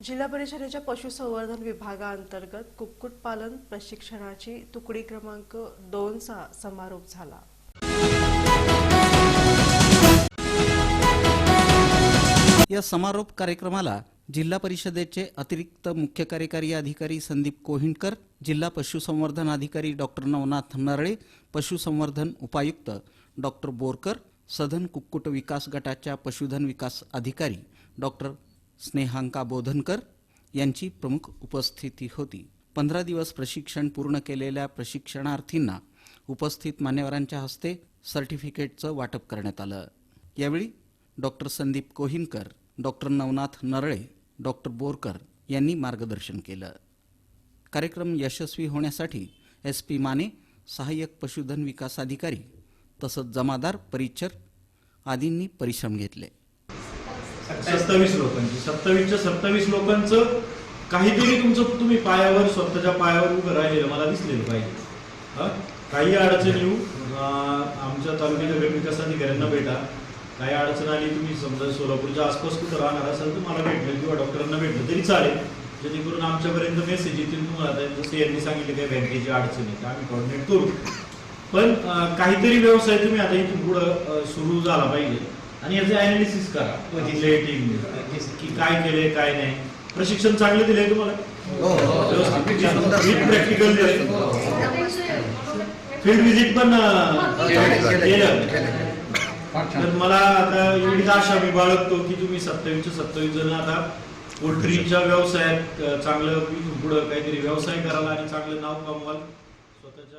जिल्हा परिषदेच्या पशुसंवर्धन विभागाअंतर्गत कुक्कुटपालन प्रशिक्षणाची तुकडी क्रमांक दोनचा समारोप झाला. या समारोप कार्यक्रमाला जिल्हा परिषदेचे अतिरिक्त मुख्य कार्यकारी अधिकारी संदीप कोहिंडकर जिल्हा पशुसंवर्धन अधिकारी डॉक्टर नवनाथ नरळे पशुसंवर्धन उपायुक्त डॉक्टर बोरकर सधन कुक्कुट विकास गटाच्या पशुधन विकास अधिकारी डॉक्टर स्नेहांका बोधनकर यांची प्रमुख उपस्थिती होती. पंधरा दिवस प्रशिक्षण पूर्ण केलेल्या प्रशिक्षणार्थींना उपस्थित मान्यवरांच्या हस्ते सर्टिफिकेटचं वाटप करण्यात आलं. यावेळी doctor Sandeep Kohinkar doctor Navnath Narale doctor Borkar यांनी मार्गदर्शन केलं. कार्यक्रम यशस्वी होण्यासाठी एस पी माने सहाय्यक पशुधन विकास अधिकारी तसंच जमादार परिचर आदींनी परिश्रम घेतले. सत्तावीस लोकांची. सत्तावीसच्या सत्तावीस लोकांचं काहीतरी तुमचं तुम्ही पायावर स्वतःच्या पायावर उभं राहिलेलं मला दिसलेलं पाहिजे. काही अडचण येऊ आमच्या तालुक्याच्या गट अधिकाऱ्यांना भेटा. काही अडचण आली तुम्ही समजा सोलापूरच्या आसपास कुठं राहणार असाल तर मला भेटलं किंवा डॉक्टरांना भेटलं तरी चालेल. जेणेकरून आमच्यापर्यंत मेसेज येतील तुम्हाला. जसं यांनी सांगितलं काय बँकेची अडचण आहे तर आम्ही कॉर्डिनेट करू. पण काहीतरी व्यवसाय तुम्ही आता इथून पुढं सुरू झाला पाहिजे. आणि याचं अनालिसिस करा. टीमने की काय केलंय काय नाही. प्रशिक्षण चांगलं दिलंय तुम्हाला? प्रॅक्टिकल फील्ड व्हिजिट पण अं, केलं. तर मला आता एवढीच आशा मी बाळगतो की तुम्ही सत्तावीसच्या सत्तावीस जण आता पोल्ट्रीच्या व्यवसायात चांगलं पुढं काहीतरी व्यवसाय कराल आणि चांगलं नाव कमवाल. स्वतःच्या